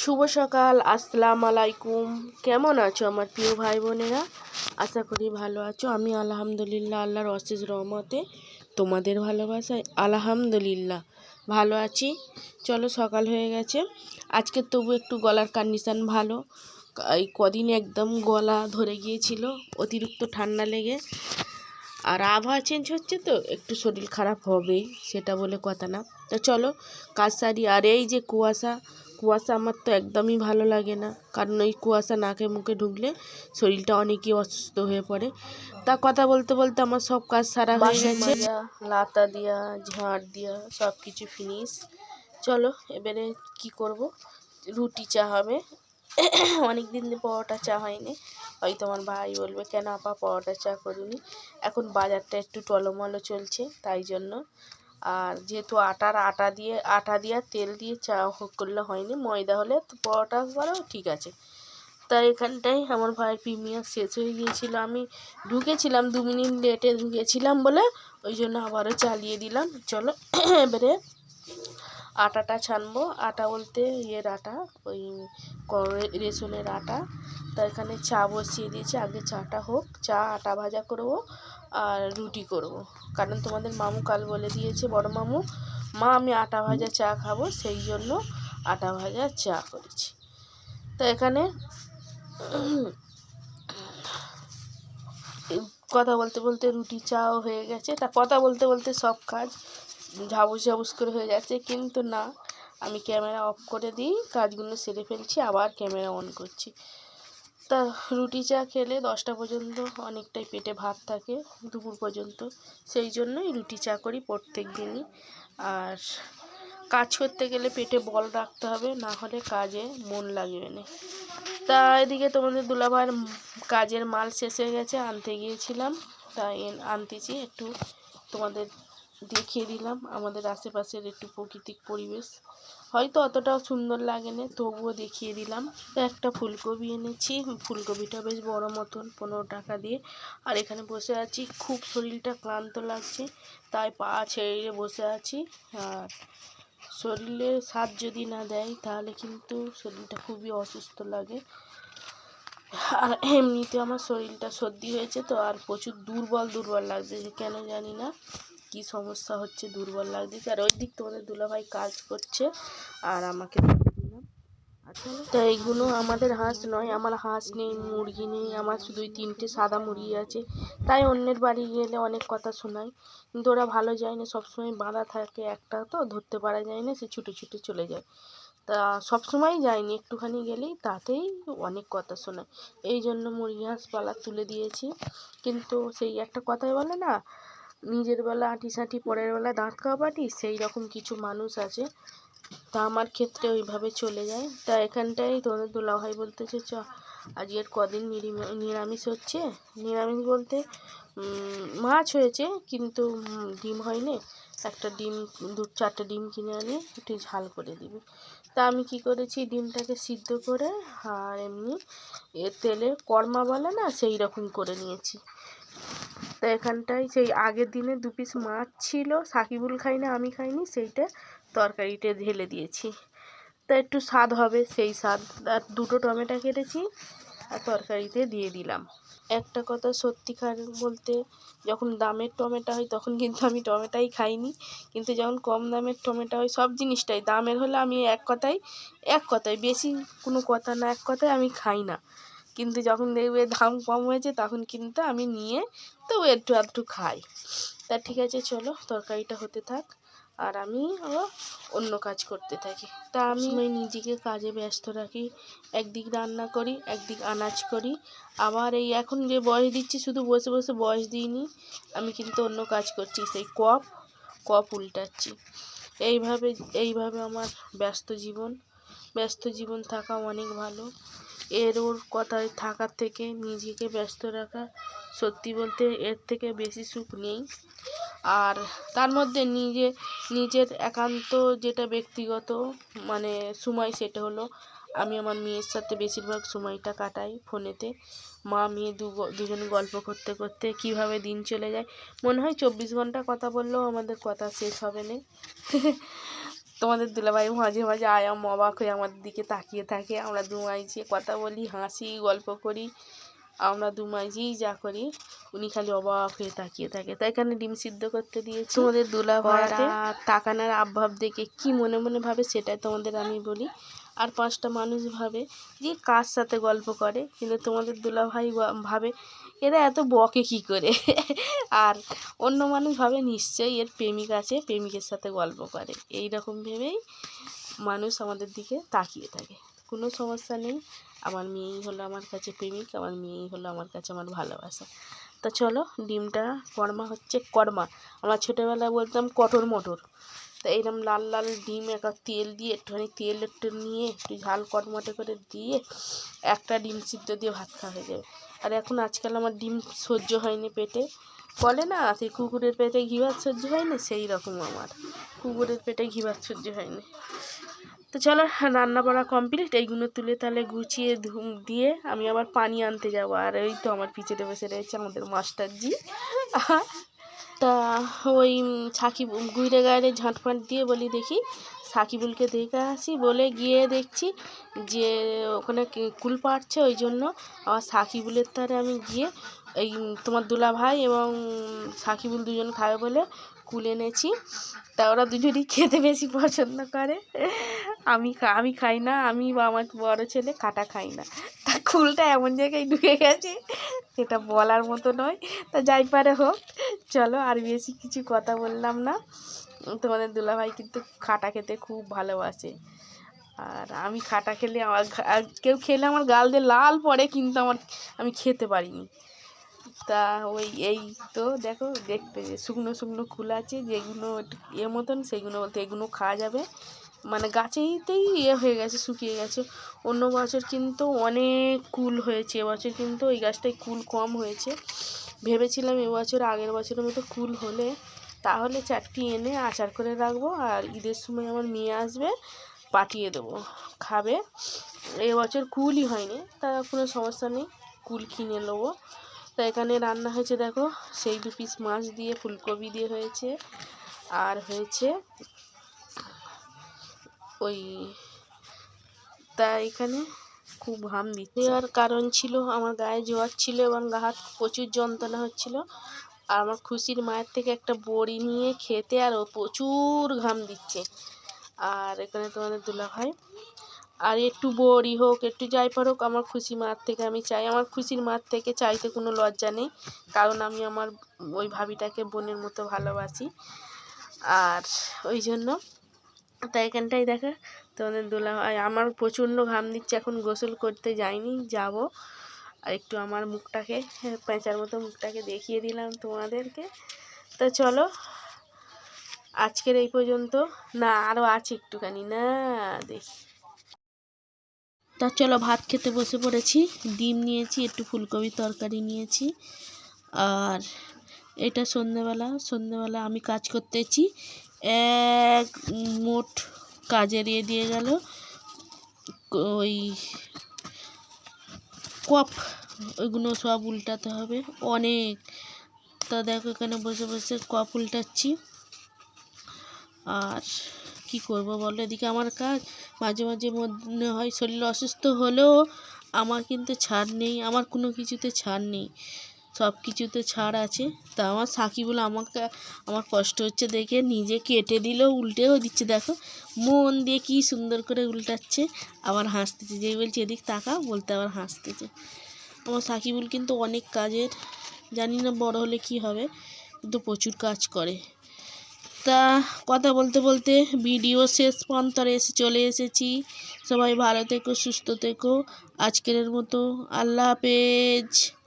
শুভ সকাল, আসসালামু আলাইকুম। কেমন আছো আমার প্রিয় ভাই বোনেরা আশা করি ভালো আছো। আমি আলহামদুলিল্লাহ আল্লাহর অশেষ রহমতে তোমাদের ভালোবাসায় আলহামদুলিল্লাহ ভালো আছি। চলো সকাল হয়ে গেছে। আজকে তবু একটু গলার কন্ডিশান ভালো। এই কদিন একদম গলা ধরে গিয়েছিল, অতিরিক্ত ঠান্ডা লেগে। আর আবহাওয়া চেঞ্জ হচ্ছে তো, একটু শরীর খারাপ হবেই, সেটা বলে কথা না। তা চলো কাজ সারি। আর এই যে কুয়াশা কুয়াশা আমার তো একদমই ভালো লাগে না। কারণ ওই কুয়াশা নাকে মুখে ঢুকলে শরীরটা অনেকই অসুস্থ হয়ে পড়ে। তা কথা বলতে বলতে আমার সব কাজ সারা হয়ে গেছে। লাতা দিয়া ঝাড় দিয়া সব কিছু ফিনিশ চলো এবারে কি করব? রুটি চা হবে। অনেক দিন পরোটা চা হয়নি। হয়তো আমার ভাই বলবে কেন আপা পরোটা চা করিনি? এখন বাজারটা একটু টলমলো চলছে তাই জন্য আর যেহেতু আটার আটা দিয়ে আটা দিয়ে তেল দিয়ে চা করলে হয়নি, ময়দা হলে পরোটা করো ঠিক আছে। তাই এখানটায় আমার ভাইয়ের প্রিমিয়ার শেষ হয়ে গিয়েছিল। আমি ঢুকেছিলাম, দু মিনিট লেটে ঢুকেছিলাম বলে, ওই জন্য আবারও চালিয়ে দিলাম। চলো, এবারে আটাটা ছানবো। আটা বলতে ইয়ের আটা, ওই রেশনের আটা। তা এখানে চা বসিয়ে দিয়েছি। আগে চাটা হোক, চা আটা ভাজা করব। আর রুটি করব। কারণ তোমাদের মামু কাল বলে দিয়েছে, বড় মামু, মা, আমি আটা ভাজা চা খাব, সেই জন্য আটা ভাজা চা করেছি। তো এখানে কথা বলতে বলতে রুটি, চাও হয়ে গেছে। তা কথা বলতে বলতে সব কাজ ঝাবুস ঝাবুস করে হয়ে যাচ্ছে। কিন্তু না, আমি ক্যামেরা অফ করে দিই, কাজগুলো সেরে ফেলছি, আবার ক্যামেরা অন করছি। তা রুটি চা খেলে দশটা পর্যন্ত অনেকটাই পেটে ভাত থাকে দুপুর পর্যন্ত। সেই জন্যই রুটি চা করি প্রত্যেক দিনই। আর কাজ করতে গেলে পেটে বল রাখতে হবে, না হলে কাজে মন লাগবে না। তা এদিকে তোমাদের দুলাভাইয়ের কাজের মাল শেষ হয়ে গেছে, আনতে গিয়েছিলাম। তাই আনতেছি, একটু তোমাদের দেখিয়ে দিলাম। আমাদের আশেপাশের একটু প্রাকৃতিক পরিবেশ। হয়তো অতটাও সুন্দর লাগে না তবুও দেখিয়ে দিলাম। একটা ফুলকপি এনেছি, ফুলকপিটা বেশ বড় মতন, পনেরো টাকা দিয়ে। আর এখানে বসে আছি, খুব শরীরটা ক্লান্ত লাগছে, তাই পা ছেড়ে বসে আছি। আর শরীরে স্বাদ যদি না দেয়, তাহলে কিন্তু শরীরটা খুবই অসুস্থ লাগে। আর এমনিতে আমার শরীরটা সর্দি হয়েছে, তো আর প্রচুর দুর্বল দুর্বল লাগছে, কেন জানি না। কি সমস্যা হচ্ছে দুর্বল লাগতেছে আর ওই দিক তোমাদের দুলাভাই কাজ করছে, আর আমাকে তো এইগুলো আমাদের হাঁস নয়, আমার হাঁস নেই, মুরগি নেই, আমার শুধুই তিনটে সাদা মুরগি আছে। তাই অন্যের বাড়ি গেলে অনেক কথা শোনায়। কিন্তু ওরা ভালো যায় না, সবসময় বাঁধা থাকে একটা তো, ধরতে পারা যায় না, সে ছুটে ছুটে চলে যায়। তা সবসময় যায়নি, একটুখানি গেলেই তাতেই অনেক কথা শোনায়। এই জন্য মুরগি হাঁস পালা তুলে দিয়েছি। কিন্তু সেই একটা কথাই বলে না নিজের বেলা আঁটি সাঁটি পরের বেলা দাঁত কাবাটি সেই রকম কিছু মানুষ আছে। তা আমার ক্ষেত্রে ওইভাবে চলে যায়। তা এখানটায় তোদের দুলাভাই বলতেছে চ আজকের কদিন নিরামিষ হচ্ছে? নিরামিষ বলতে মাছ হয়েছে, কিন্তু ডিম হয়নি। একটা ডিম, দু, চারটে ডিম কিনে আনি, একটু ঝাল করে দিবি। তা আমি কি করেছি, ডিমটাকে সিদ্ধ করে আর এমনি এ তেলে কর্মা বলে না, সেই রকম করে নিয়েছি। তো এখানটায় সেই আগের দিনে দু পিস মাছ ছিল। সাকিবুল খাইনি, আমি খাইনি, সেইটা তরকারিতে ঢেলে দিয়েছি। তা একটু স্বাদ হবে সেই স্বাদ। আর দুটো টমেটো কেটেছি আর তরকারিতে দিয়ে দিলাম। একটা কথা সত্যিকার বলতে, যখন দামের টমেটো হয় তখন কিন্তু আমি টমেটোই খাইনি। কিন্তু যখন কম দামের টমেটো হয়, সব জিনিসটাই। দামের হলে আমি এক কথায় এক কথায়, বেশি কোনো কথা না, এক কথায় আমি খাই না। কিন্তু যখন দেখবে দাম কম হয়েছে তখন কিন্তু আমি নিয়ে তো একটু আধটু খাই। তা ঠিক আছে চলো তরকারিটা হতে থাক। আর আমি অন্য কাজ করতে থাকি। তা আমি ওই নিজেকে কাজে ব্যস্ত রাখি। একদিক রান্না করি একদিক আনাজ করি। আবার এই এখন যে বয়স দিচ্ছি শুধু বসে বসে বয়স দিইনি আমি কিন্তু অন্য কাজ করছি সেই কপ কপ উল্টাচ্ছি। এইভাবে এইভাবে আমার ব্যস্ত জীবন। ব্যস্ত জীবন থাকা অনেক ভালো। এর ওর কথায় থাকার থেকে নিজেকে ব্যস্ত রাখা সত্যি বলতে এর থেকে বেশি সুখ নেই। আর তার মধ্যে নিজে, নিজের একান্ত যেটা ব্যক্তিগত মানে সময় সেটা হলো, আমি আমার মেয়ের সাথে বেশিরভাগ সময়টা কাটাই ফোনেতে। মা, মেয়ে দু দুজন গল্প করতে করতে কীভাবে দিন চলে যায়? মনে হয় চব্বিশ ঘণ্টা কথা বললেও আমাদের কথা শেষ হবে না। তোমাদের দুলাভাই মাঝে মাঝে আয়াম অবাক হয়ে আমাদের দিকে তাকিয়ে থাকে। আমরা দু মাইজি কথা বলি হাসি গল্প করি। আমরা দু মাইজি যা করি উনি খালি অবাক হয়ে তাকিয়ে থাকে। তাই এখানে ডিম সিদ্ধ করতে দিয়েছি। তোমাদের দুলাভাই তাকানোর আবভাব দেখে কি মনে মনে ভাবে সেটাই তোমাদের আমি বলি। আর পাঁচটা মানুষ ভাবে যে কার সাথে গল্প করে। কিন্তু তোমাদের দুলাভাই ভাবে, এরা এত বকে কী করে? আর অন্য মানুষ ভাবে, নিশ্চয়ই এর প্রেমিক আছে, প্রেমিকের সাথে গল্প করে। এই রকম ভেবেই মানুষ আমাদের দিকে তাকিয়ে থাকে। কোনো সমস্যা নেই। আমার মেয়েই হলো আমার কাছে প্রেমিক, আমার মেয়েই হলো আমার কাছে আমার ভালোবাসা। তা চলো, ডিমটা কর্মা হচ্ছে কর্মা। আমরা ছোটোবেলায় বলতাম কটর মটর তা এরকম লাল লাল ডিম, এক তেল দিয়ে একটুখানি তেল একটু নিয়ে একটু ঝাল কটমটে করে দিয়ে একটা ডিম সিদ্ধ দিয়ে ভাত খাওয়া হয়ে যাবে। আর এখন আজকাল আমার ডিম সহ্য হয়নি পেটে। বলে না, সেই কুকুরের পেটে ঘি ভাত সহ্য হয়নি? সেই রকম আমার। কুকুরের পেটে ঘি ভাত সহ্য হয়নি। তো চলো রান্না বাড়া কমপ্লিট এইগুলো তুলে তাহলে গুছিয়ে ধুম দিয়ে আমি আবার পানি আনতে যাব। আর ওই তো আমার পিছনে বসে রয়েছে আমাদের মাস্টারজি। তা ওই সাকিব গুইরে গাইরে ঝাঁটফাঁট দিয়ে বলি, দেখি সাকিবুলকে দেখে আসি। বলে গিয়ে দেখছি যে ওখানে কুল পাড়ছে, ওই জন্য আবার সাকিবুলের তারে আমি গিয়ে এই তোমার দুলা ভাই এবং সাকিবুল দুজন খাবে বলে কুল এনেছি। তা ওরা দুজনই খেতে বেশি পছন্দ করে। আমি আমি খাই না, আমি বা আমার বড় ছেলে কাটা খাই না। তা কুলটা এমন জায়গায় ঢুকে গেছে, সেটা বলার মতো নয়। তা যাই পারে হোক, চলো আর বেশি কিছু কথা বললাম না। তোমাদের দুলাভাই কিন্তু খাটা খেতে খুব ভালোবাসে। আর আমি খাটা খেলে আমার কেউ খেলে আমার গাল দিয়ে লাল পড়ে, কিন্তু আমার আমি খেতে পারিনি। তা ওই, এই তো দেখো, দেখতে শুকনো শুকনো কুল আছে, যেগুলো একটু এ মতন, সেগুলো বলতে এগুলো খাওয়া যাবে। মানে গাছেইতেই ইয়ে হয়ে গেছে, শুকিয়ে গেছে। অন্য বছর কিন্তু অনেক কুল হয়েছে, এবছর কিন্তু ওই গাছটায় কুল কম হয়েছে। ভেবেছিলাম এবছর আগের বছরের মতো কুল হলে তাহলে চারটি এনে আচার করে রাখব আর ঈদের সময় আমার মেয়ে আসবে, পাঠিয়ে দেবো। খাবে। এবছর কুলই হয়নি, তা কোনো সমস্যা নেই, কুল কিনে নেব। তা এখানে রান্না হয়েছে দেখো, সেই দু পিস মাছ দিয়ে, ফুলকপি দিয়ে হয়েছে, আর হয়েছে ওই, তা এখানে খুব ঘাম দিচ্ছে। আর কারণ ছিল আমার গায়ে জ্বর ছিল এবং গা হাত প্রচুর যন্ত্রণা হচ্ছিল। আর আমার খুশির মায়ের থেকে একটা বড়ি নিয়ে খেতে আর ও প্রচুর ঘাম দিচ্ছে। আর এখানে তোমাদের দুলাভাই আর একটু বড়ি হোক, একটু যাই পার হোক আমার খুশি মার থেকে আমি চাই। আমার খুশির মার থেকে চাইতে কোনো লজ্জা নেই, কারণ আমি আমার ওই ভাবিটাকে বোনের মতো ভালোবাসি। আর ওই জন্য তাই এখানটাই দেখা। তোমাদের দোলা আমার প্রচণ্ড ঘাম দিচ্ছে, এখন গোসল করতে যাইনি, যাব। আর একটু আমার মুখটাকে পেঁচার মতো মুখটাকে দেখিয়ে দিলাম তোমাদেরকে। তো চলো, আজকের এই পর্যন্ত। না আরও আছে একটুখানি, না, দেখি। তা চলো, ভাত খেতে বসে পড়েছি, ডিম নিয়েছি, একটু ফুলকপির তরকারি নিয়েছি। আর এটা সন্ধ্যেবেলা সন্ধ্যেবেলা আমি কাজ করতেছি এক মোট কাজের ইয়ে দিয়ে গেল। ওই কপ ওইগুলো সব উল্টাতে হবে। অনেক। তা দেখো, এখানে বসে বসে কপ উল্টাচ্ছি। আর কি করব বলো? এদিকে আমার কাজ। মাঝে মাঝে মনে হয় শরীর অসুস্থ হলেও আমার কিন্তু ছাড় নেই। আমার কোনো কিছুতে ছাড় নেই। সব কিছুতে ছাড় আছে। তা আমার সাকিবুল আমাকে, আমার কষ্ট হচ্ছে দেখে নিজে কেটে দিলেও উল্টেও দিচ্ছে, দেখো। মন দিয়ে কী সুন্দর করে উল্টাচ্ছে। আবার হাসতেছে, যেই বলছে, এদিক তাকা বলতে আবার হাসতেছে। আমার সাকিবুল কিন্তু অনেক কাজের, জানি না বড় হলে কি হবে, কিন্তু প্রচুর কাজ করে। তা কথা বলতে বলতে ভিডিও শেষ প্রান্তরে এসে চলে এসেছি। সবাই ভালো থেকো, সুস্থ থেকো। আজকের মতো আল্লাহ হাফেজ।